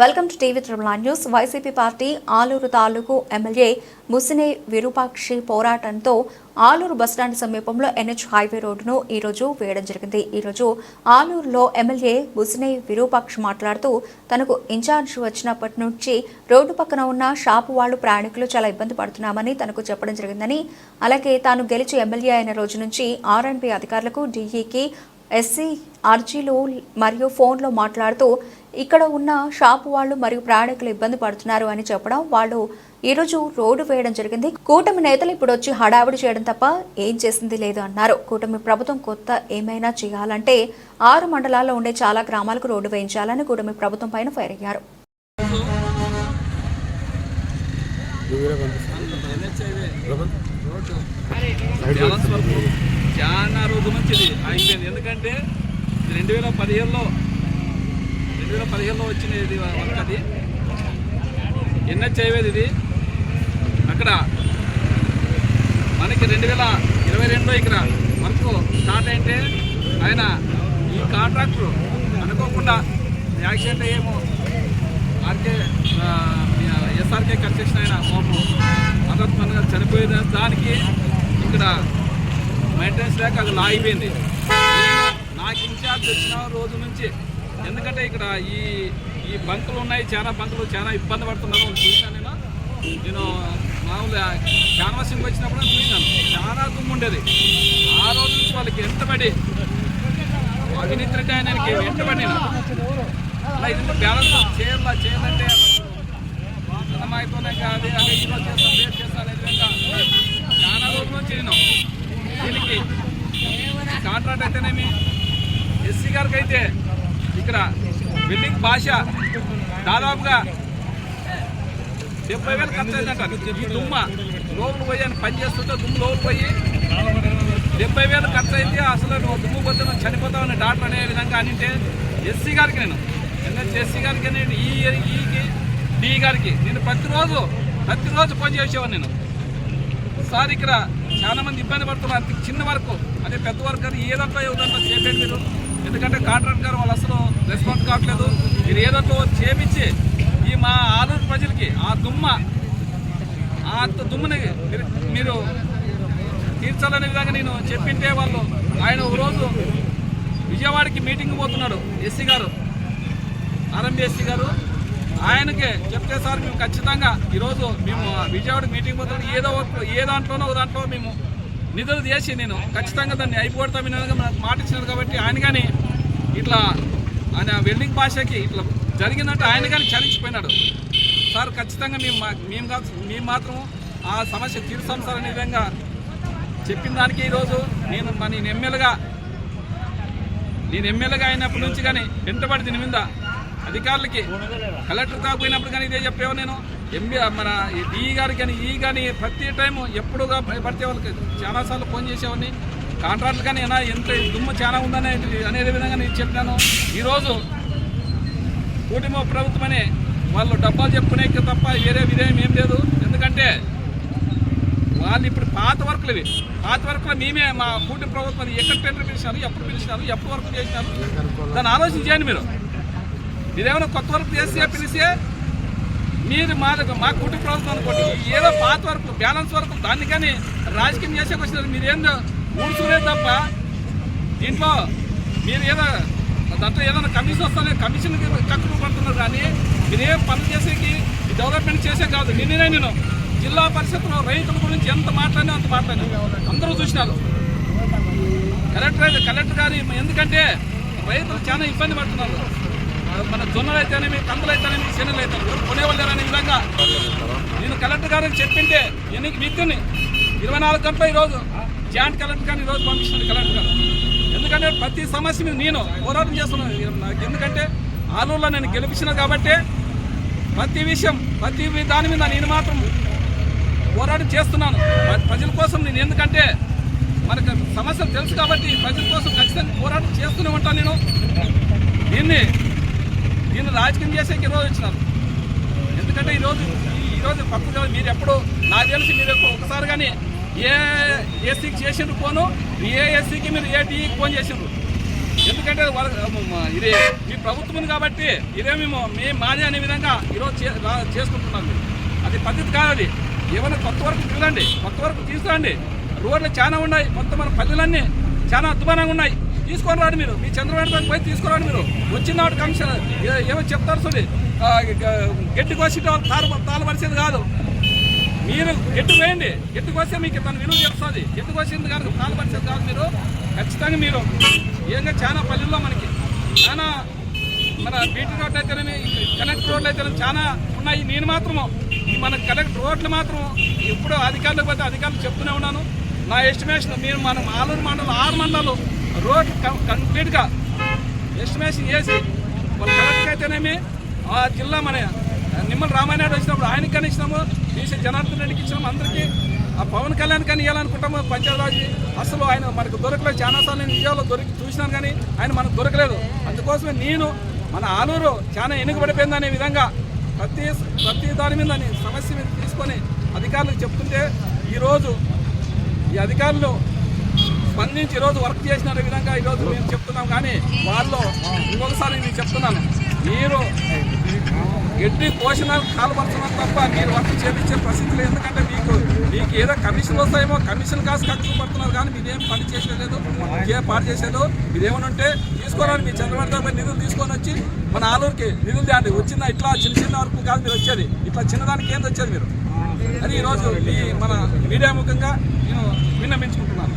Welcome to TV triple news. YCP party Aluru తాలూకు MLA ముసినే విరూపాక్షి పోరాటంతో ఆలూరు బస్టాండ్ సమీపంలో ఎన్హెచ్ హైవే రోడ్డును ఈ రోజు వేయడం జరిగింది. ఈరోజు ఆలూరులో ఎమ్మెల్యే ముసినే విరూపాక్షి మాట్లాడుతూ తనకు ఇన్ఛార్జ్ వచ్చినప్పటి నుంచి రోడ్డు పక్కన ఉన్న షాపు వాళ్ళు ప్రయాణికులు చాలా ఇబ్బంది పడుతున్నామని తనకు చెప్పడం జరిగిందని అలాగే తాను గెలిచి ఎమ్మెల్యే అయిన రోజు నుంచి ఆర్ఎండ్బి అధికారులకు డీఈకి ఎస్సీ ఆర్జీలు మరియు ఫోన్లో మాట్లాడుతూ ఇక్కడ ఉన్న షాపు వాళ్ళు మరియు ప్రయాణికులు ఇబ్బంది పడుతున్నారు అని చెప్పడం వాళ్ళు ఈరోజు రోడ్డు వేయడం జరిగింది. కూటమి నేతలు ఇప్పుడు వచ్చి హడావిడి చేయడం తప్ప ఏం చేసింది లేదు అన్నారు. కూటమి ప్రభుత్వం కొత్త ఏమైనా చేయాలంటే ఆరు మండలాల్లో ఉండే చాలా గ్రామాలకు రోడ్డు వేయించాలని కూటమి ప్రభుత్వం పైన ఫైర్ అయ్యారు. చాలా రోజు అయిపోయింది ఎందుకంటే రెండు వేల పదిహేనులో రెండు వేల పదిహేనులో వచ్చింది ఇది వర్క్ అది ఎన్హెచ్ అయ్యేది ఇది. అక్కడ మనకి రెండు వేల ఇరవై రెండులో ఇక్కడ వర్క్ స్టార్ట్ అయితే ఆయన ఈ కాంట్రాక్టర్ అనుకోకుండా యాక్సిడెంట్ అయ్యేమో ఆర్కే ఎస్ఆర్కే కన్స్ట్రక్షన్ ఆయన పాపం అకస్మాత్తుగా చనిపోయిన దానికి ఇక్కడ మెయింటెనెన్స్ లేక అది లాగిపోయింది. నాకు ఇన్ఛార్జ్ వచ్చిన రోజు నుంచి ఎందుకంటే ఇక్కడ ఈ ఈ బంకులు ఉన్నాయి చాలా బంకులు చాలా ఇబ్బంది పడుతున్నారు. చూశాను నేను నేను మామూలుగా క్యాన్వాసింగ్ వచ్చినప్పుడు చూశాను. చాలా దుమ్ము ఉండేది. ఆ రోజు నుంచి వాళ్ళకి ఎంతబడి అవినీతి రెడ్డి ఆయనకి వెంటబడి అలా ఇది బ్యాలెన్స్ చేయాలా చేయాలంటే అన్నమాయితోనే కాదు అదే ఈరోజు చేస్తాం రేపు చేస్తాను విధంగా చాలా రోజుల నుంచి నేను దీనికి కాంట్రాక్ట్ అయితేనేమి? ఎస్సీ గారికి అయితే ఇక్కడ బిల్డింగ్ భాష దాదాపుగా డెబ్బై వేలు ఖర్చు అయిందంట ఈ దుమ్మ లోపల పోయి అని పని చేస్తుంటే దుమ్ము లోపల పోయి డెబ్బై వేలు ఖర్చు అయితే అసలు నువ్వు దుమ్ము పోతే చనిపోతావని డాక్టర్ అనే విధంగా అనింటే ఎస్సీ గారికి నేను. ఎందుకంటే ఎస్సీ గారికి నేను ఈ ఈకి డి గారికి నేను ప్రతిరోజు ప్రతిరోజు ఫోన్ చేసేవాను నేను. సార్ ఇక్కడ చాలామంది ఇబ్బంది పడుతున్నారు. చిన్న వరకు అదే పెద్ద వరకు అది ఏదో ఏదంటో చేపేది మీరు. ఎందుకంటే కాంట్రాక్ట్ గారు వాళ్ళు అసలు రెస్పాన్స్ కావట్లేదు. మీరు ఏదంటో చేపించి ఈ మా ఆలూరు ప్రజలకి ఆ దుమ్మ ఆ అంత దుమ్ముని మీరు తీర్చాలనే విధంగా నేను చెప్పింటే వాళ్ళు ఆయన ఒక రోజు విజయవాడకి మీటింగ్ పోతున్నాడు ఎస్సీ గారు ఆర్ఎంబిఎస్సీ గారు. ఆయనకే చెప్తే సార్ మేము ఖచ్చితంగా ఈరోజు మేము విజయవాడ మీటింగ్ పోతున్నాం. ఏదో ఒక ఏ దాంట్లోనో ఒక దాంట్లో మేము నిధులు చేసి నేను ఖచ్చితంగా దాన్ని అయిపోతామని మాట ఇచ్చినారు కాబట్టి ఆయన కానీ ఇట్లా ఆయన వెల్డింగ్ భాషకి ఇట్లా జరిగిందంటే ఆయన కానీ చలించిపోయినాడు సార్ ఖచ్చితంగా మేము మేము కాదు మేము మాత్రం ఆ సమస్య తీరుస్తాం సార్ అనే విధంగా చెప్పిన దానికి ఈరోజు నేను మా నేను ఎమ్మెల్యేగా నేను ఎమ్మెల్యేగా అయినప్పటి నుంచి కానీ వెంటబడి దీని మీద అధికారులకి కలెక్టర్ కాకపోయినప్పుడు కానీ ఇదే చెప్పేవా నేను. ఎంబీ మన ఈ గారి కానీ ఈ కానీ ప్రతి టైం ఎప్పుడుగా పడితే వాళ్ళకి చాలాసార్లు ఫోన్ చేసేవాడిని. కాంట్రాక్ట్లు కానీ అయినా ఎంత దుమ్ము చాలా ఉందనే అనే విధంగా నేను చెప్పాను ఈరోజు కూటమి ప్రభుత్వమనే వాళ్ళు డబ్బాలు చెప్పుకునే తప్ప వేరే విధేయం ఏం లేదు. ఎందుకంటే వాళ్ళు ఇప్పుడు పాత వర్కులు ఇవి. పాత వర్కులు మేమే మా కూటమి ప్రభుత్వం ఎక్కడ టెండర్ పిలిచినారు ఎప్పుడు పిలిచినారు ఎప్పుడు వర్క్ చేసినారు? దాన్ని ఆలోచించేయండి మీరు. మీరేమైనా కొత్త వర్క్ చేస్తే పిలిస్తే మీరు మా మా కుటుంబ ప్రభుత్వం అనుకోండి. ఏదో పాత వరకు బ్యాలెన్స్ వరకు దాన్ని కానీ రాజకీయం చేసేకి వచ్చినారు మీరు ఏందో ఊడ్చుకునేది తప్ప దీంట్లో మీరు ఏదో దాంట్లో ఏదైనా కమిషన్ వస్తానే కమిషన్ కక్కులు పడుతున్నారు కానీ మీరు ఏం పనులు చేసేకి డెవలప్మెంట్ చేసే కాదు. నిన్ననే నేను జిల్లా పరిషత్లో రైతుల గురించి ఎంత మాట్లాడినా అంత మాట్లాడినా. అందరూ చూసినారు. కలెక్టర్ కలెక్టర్ గారు ఎందుకంటే రైతులు చాలా ఇబ్బంది పడుతున్నారు. మన జొన్నలు అయితేనేమి కందులు అయితేనేమి శనగలు అయితే కొనేవాళ్ళు విధంగా నేను కలెక్టర్ గారికి చెప్పింటే ఎన్ని విద్యుని ఇరవై నాలుగు గంటల ఈరోజు జాయింట్ కలెక్టర్ గారిని ఈరోజు పంపించినాను కలెక్టర్ గారు. ఎందుకంటే ప్రతి సమస్య మీద నేను పోరాటం చేస్తున్నాను. నాకు ఎందుకంటే ఆలూరులో నేను గెలిపించిన కాబట్టి ప్రతి విషయం ప్రతి దాని మీద నేను మాత్రం పోరాటం చేస్తున్నాను. ప్రజల కోసం నేను ఎందుకంటే మనకు సమస్యలు తెలుసు కాబట్టి ప్రజల కోసం ఖచ్చితంగా పోరాటం చేస్తూనే ఉంటాను నేను. దీన్ని దీన్ని రాజకీయం చేసేకి ఈరోజు వచ్చినారు ఎందుకంటే ఈరోజు ఈ- ఈరోజు కొత్తగా మీరు ఎప్పుడు నాకు తెలిసి మీరు ఒకసారి కానీ ఏ ఎస్సీకి చేసిండ్రు ఫోను ఏ ఎస్సీకి మీరు ఏ టీకి ఫోన్ చేసిండ్రు. ఎందుకంటే ఇది మీ ప్రభుత్వం ఉంది కాబట్టి ఇదే మేము మేము మాది అనే విధంగా ఈరోజు చే- చేసుకుంటున్నాం మీరు. అది పద్ధతి కాదు అది. ఏమైనా కొత్త వరకు తిరగండి కొత్త వరకు తీసుకురండి రోడ్లు చాలా ఉన్నాయి మొత్తం మన పల్లెలన్నీ చాలా అద్భుతంగా ఉన్నాయి. తీసుకొని రాడు మీరు. మీ చంద్రబాబు గారికి పోయి తీసుకురాడు మీరు. వచ్చిన నాడు కమిషన్ ఏమో చెప్తారు చూడి. గట్టి గ- గడ్డి కోసి తాళ కాదు. మీరు ఎట్టు వేయండి ఎట్టుకు కోసే మీకు తన విలువ చెప్తుంది ఎట్టుకు వచ్చింది కాదు నాలుగు కాదు మీరు. ఖచ్చితంగా మీరు ఏంగా చాలా పల్లెల్లో మనకి చాలా మన బీటీ రోడ్లు అయితేనేమి కనెక్ట్ రోడ్లు అయితేనే చాలా ఉన్నాయి. నేను మాత్రము ఈ మన కనెక్ట్ రోడ్లు మాత్రం ఇప్పుడు అధికారులకు పోతే అధికారులు చెప్తూనే ఉన్నాను. నా ఎస్టిమేషన్ మీరు మనం ఆలూరు మండలం ఆరు మండలాలు రోడ్ కంప్లీట్గా ఎస్టిమేషన్ చేసి వాళ్ళు అయితేనేమి ఆ జిల్లా మన నిమ్మల రామానాయుడు వచ్చినప్పుడు ఆయనకి కానీ ఇచ్చినాము బీసీ జనార్దన్ రెడ్డికి ఇచ్చినాము అందరికీ. ఆ పవన్ కళ్యాణ్ కానీ ఇవ్వాలనుకుంటాము పంచాయతీరాజ్. అసలు ఆయన మనకు దొరకలేదు చాలాసార్లు నేను ఇండియాలో దొరికి చూసినాను కానీ ఆయన మనకు దొరకలేదు. అందుకోసమే నేను మన ఆలూరు చాలా వెనుకబడిపోయింది అనే విధంగా ప్రతి ప్రతి దాని మీద సమస్య మీద తీసుకొని అధికారులకు చెప్తుంటే ఈరోజు ఈ అధికారులు స్పందించి ఈరోజు వర్క్ చేసిన విధంగా ఈరోజు మేము చెప్తున్నాం కానీ వాళ్ళు ఇంకొకసారి నేను చెప్తున్నాను. మీరు గడ్డి పోషణ కాలుపడుతున్నారు తప్ప మీరు వర్క్ చేయించే పరిస్థితి లేదు. ఎందుకంటే మీకు మీకు ఏదో కమిషన్ వస్తాయేమో కమిషన్ కాసు ఖర్చు పడుతున్నారు కానీ మీరేం పని చేసేలేదు ఏ పాటు చేసేదో మీరేమనుంటే ఉంటే తీసుకోవాలని మీ చంద్రబాబు గారి నిధులు తీసుకొని వచ్చి మన ఆలూరుకి నిధులు తేండి. వచ్చిన ఇట్లా చిన్న చిన్న వరకు కాదు మీరు వచ్చేది. ఇట్లా చిన్నదానికి ఏంది వచ్చేది మీరు? అని ఈరోజు ఈ మన మీడియా ముఖంగా నేను విన్నమించుకుంటున్నాను